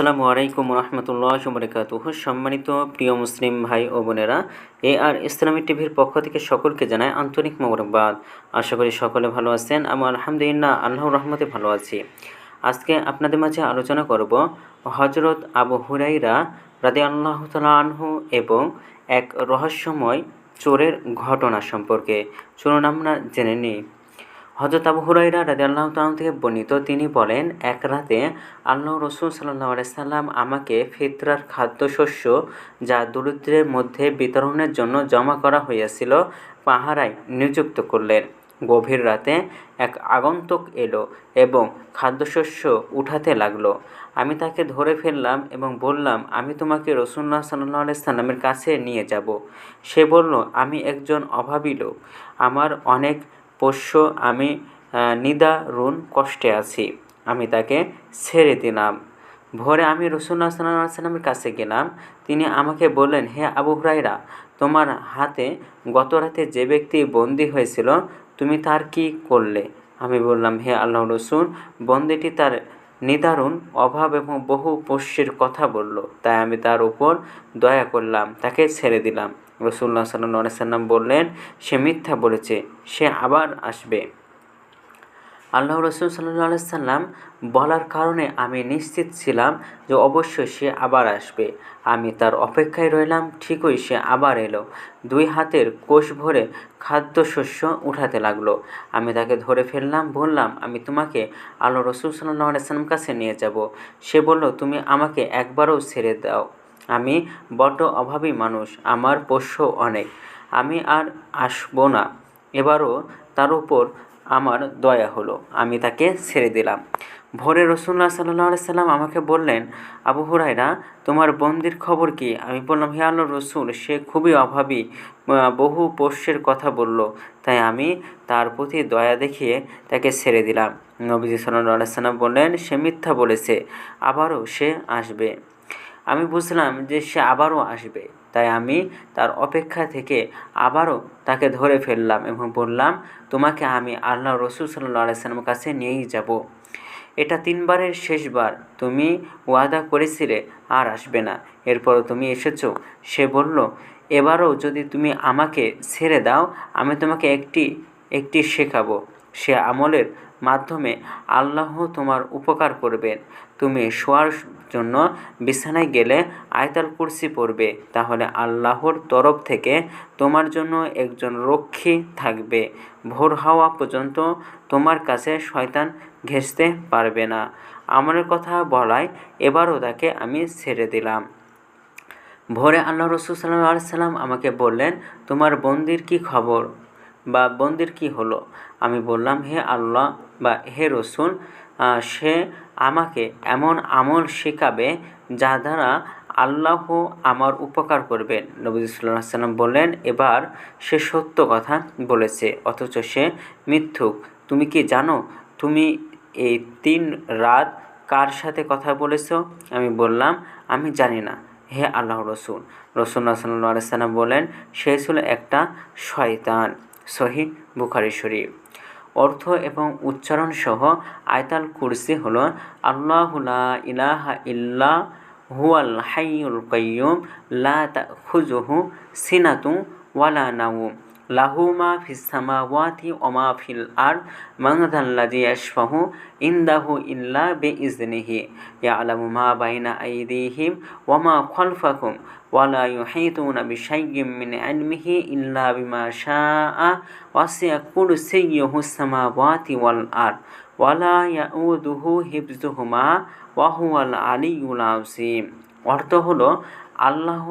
আসসালামু আলাইকুম রহমতুল্লাহ বরকাতুহ সম্মানিত প্রিয় মুসলিম ভাই ও বোনেরা, এ আর ইসলামী টিভির পক্ষ থেকে সকলকে জানায় আন্তরিক মোবারকবাদ। আশা করি সকলে ভালো আছেন, আমি আলহামদুলিল্লাহ আল্লাহ রহমতে ভালো আছি। আজকে আপনাদের মাঝে আলোচনা করব হজরত আবু হুরাইরা রাদি আল্লাহ আনহু এবং এক রহস্যময় চোরের ঘটনা সম্পর্কে। চলুন আমরা জেনে নিই। হজরত আবু হুরাইরা রাজি আল্লাহ তালাম থেকে বর্ণিত, তিনি বলেন, এক রাতে আল্লাহ রসুল সাল্লাহ সাল্লাম আমাকে ফিতরার খাদ্যশস্য যা দরিদ্রের মধ্যে বিতরণের জন্য জমা করা হইয়াছিল পাহারায় নিযুক্ত করলেন। গভীর রাতে এক আগন্তুক এলো এবং খাদ্যশস্য উঠাতে লাগল। আমি তাকে ধরে ফেললাম এবং বললাম, আমি তোমাকে রসুল্লাহ সাল্লাহ সাল্লামের কাছে নিয়ে যাব। সে বলল, আমি একজন অভাবী লোক। আমার অনেক পোষ্য, আমি নিদারুণ কষ্টে আছি। আমি তাকে ছেড়ে দিলাম। ভোরে আমি রসুল্লাহ সাল্লাহ সাল্লামের কাছে গেলাম। তিনি আমাকে বললেন, হে আবু হুরাইরা তোমার হাতে গত রাতে যে ব্যক্তি বন্দী হয়েছিল, তুমি তার কি করলে? আমি বললাম, হে আল্লাহ রসুল, বন্দিটি তার নিদারুণ অভাব এবং বহু পোষ্যের কথা বলল। তাই আমি তার উপর দয়া করলাম, তাকে ছেড়ে দিলাম। রসুল্লাহ সাল্লাহ সাল্লাম বললেন, সে মিথ্যা বলেছে, সে আবার আসবে। আল্লাহ রসুল সাল্লাহ সাল্লাম বলার কারণে আমি নিশ্চিত ছিলাম যে অবশ্যই সে আবার আসবে। আমি তার অপেক্ষায় রইলাম, ঠিকই সে আবার এলো। দুই হাতের কোষ ভরে খাদ্যশস্য উঠাতে লাগল। আমি তাকে ধরে ফেললাম, বললাম, আমি তোমাকে আল্লাহ রসুল সাল্লাহ সাল্লাম কাছে নিয়ে যাব। সে বলল, তুমি আমাকে একবারও ছেড়ে দাও। আমি বড্ড অভাবী মানুষ, আমার পোষ্য অনেক, আমি আর আসব না। এবারও তার উপর আমার দয়া হলো, আমি তাকে ছেড়ে দিলাম। ভোরে রসুল্লাহ সাল্লাহ সাল্লাম আমাকে বললেন, আবু হুরাইরা তোমার বন্দির খবর কি? আমি বললাম, হে আল্লাহ রসুল, সে খুবই অভাবী বহু পোষ্যের কথা বলল, তাই আমি তার প্রতি দয়া দেখিয়ে তাকে ছেড়ে দিলাম। নবীজি সাল্লাহ সাল্লাম বললেন, সে মিথ্যা বলেছে, আবারও সে আসবে। আমি বুঝলাম যে সে আবারও আসবে, তাই আমি তার অপেক্ষা থেকে আবারও তাকে ধরে ফেললাম এবং বললাম, তোমাকে আমি আল্লাহ রসুল সাল্লাহ আলাইসালামের কাছে নিয়েই যাব। এটা তিনবারের শেষবার। তুমি ওয়াদা করেছিলে, আর আসবে না। এরপরও তুমি এসেছ সে বলল, এবারও যদি তুমি আমাকে ছেড়ে দাও, আমি তোমাকে একটি একটি শেখাবো। সে আমলের মাধ্যমে আল্লাহ তোমার উপকার করবেন। তুমি শোয়ার জন্য বিছানায় গেলে আয়তাল কুরসি পড়বে। তাহলে আল্লাহর তরফ থেকে তোমার জন্য একজন রক্ষী থাকবে। ভোর হওয়া পর্যন্ত তোমার কাছে শয়তান ঘেঁষতে পারবে না। আমার কথা বলায় এবারও তাকে আমি ছেড়ে দিলাম। ভোরে আল্লাহ রসুল সাল্লাহ সাল্লাম আমাকে বললেন, তোমার বন্দির কি খবর? বা বন্দির কি হলো? আমি বললাম, হে আল্লাহ বা হে রসুল সে আমাকে এমন আমল শেখাবে যা দ্বারা আল্লাহ আমার উপকার করবেন নবী সাল্লাম বললেন, এবার সে সত্য কথা বলেছে, অথচ সে মিথ্যুক। তুমি কি জানো, তুমি এই তিন রাত কার সাথে কথা বলেছ? আমি বললাম, আমি জানি না, হে আল্লাহ রসুল। রসুল্লাহ সাল্লাহ সাল্লাম বলেন সে ছিল একটা শয়তান। সহি বুখারি শরীফ। অর্থ এবং উচ্চারণ সহ আয়তাল কুরসি হল আল্লাহুলা ইলাহা ইল্লা হুয়াল হাইউল কয়ুম লা খুজুহু সিনাতু ওয়ালা নাউম লাহু মা ফিস সামাওয়াতি ওয়া মা ফিল আরদ মান যাল্লাযী ইয়াশফাহু ইনদাহু ইল্লা বিইজনিহি ইয়ালামু মা বাইনা আইদিহিম ওয়া মা খালফাহুম ওয়া লা ইউহিতুনা বিশাইয়্যিম মিন ইলমিহি ইল্লা বিমা শাআ ওয়াসি'a কুরসিয়্যুহু সামাওয়াতি ওয়াল আরদ ওয়া লা ইয়াউদুহু হিফযুহুমা ওয়া হুয়াল আলিয়্যুল আযীম। অর্থ হলো, আল্লাহ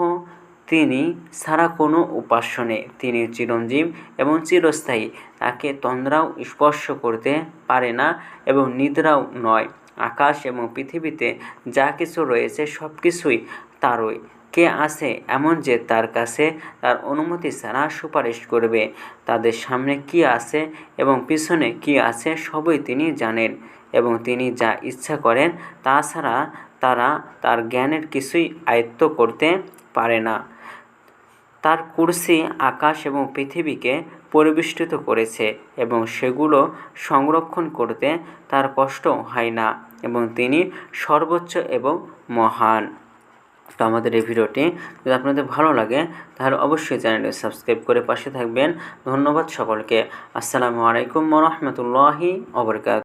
তিনি ছাড়া কোনো উপাস্য নেই। তিনি চিরঞ্জীব এবং চিরস্থায়ী। তাকে তন্দ্রাও স্পর্শ করতে পারে না এবং নিদ্রাও নয়। আকাশ এবং পৃথিবীতে যা কিছু রয়েছে সব কিছুই তারই। কে আছে এমন যে তার কাছে তার অনুমতি ছাড়া সুপারিশ করবে? তাদের সামনে কি আছে এবং পিছনে কি আছে সবই তিনি জানেন এবং তিনি যা ইচ্ছা করেন তাছাড়া তারা তার জ্ঞানের কিছুই আয়ত্ত করতে পারে না। তার কুরসি, আকাশ এবং পৃথিবীকে পরিবেষ্টিত করেছে এবং সেগুলো সংরক্ষণ করতে তার কষ্ট হয় না এবং তিনি সর্বোচ্চ এবং মহান। তো আমাদের এই ভিডিওটি যদি আপনাদের ভালো লাগে, তাহলে অবশ্যই চ্যানেলটি সাবস্ক্রাইব করে পাশে থাকবেন। ধন্যবাদ সকলকে। আসসালামু আলাইকুম রহমতুল্লাহি অবরকাত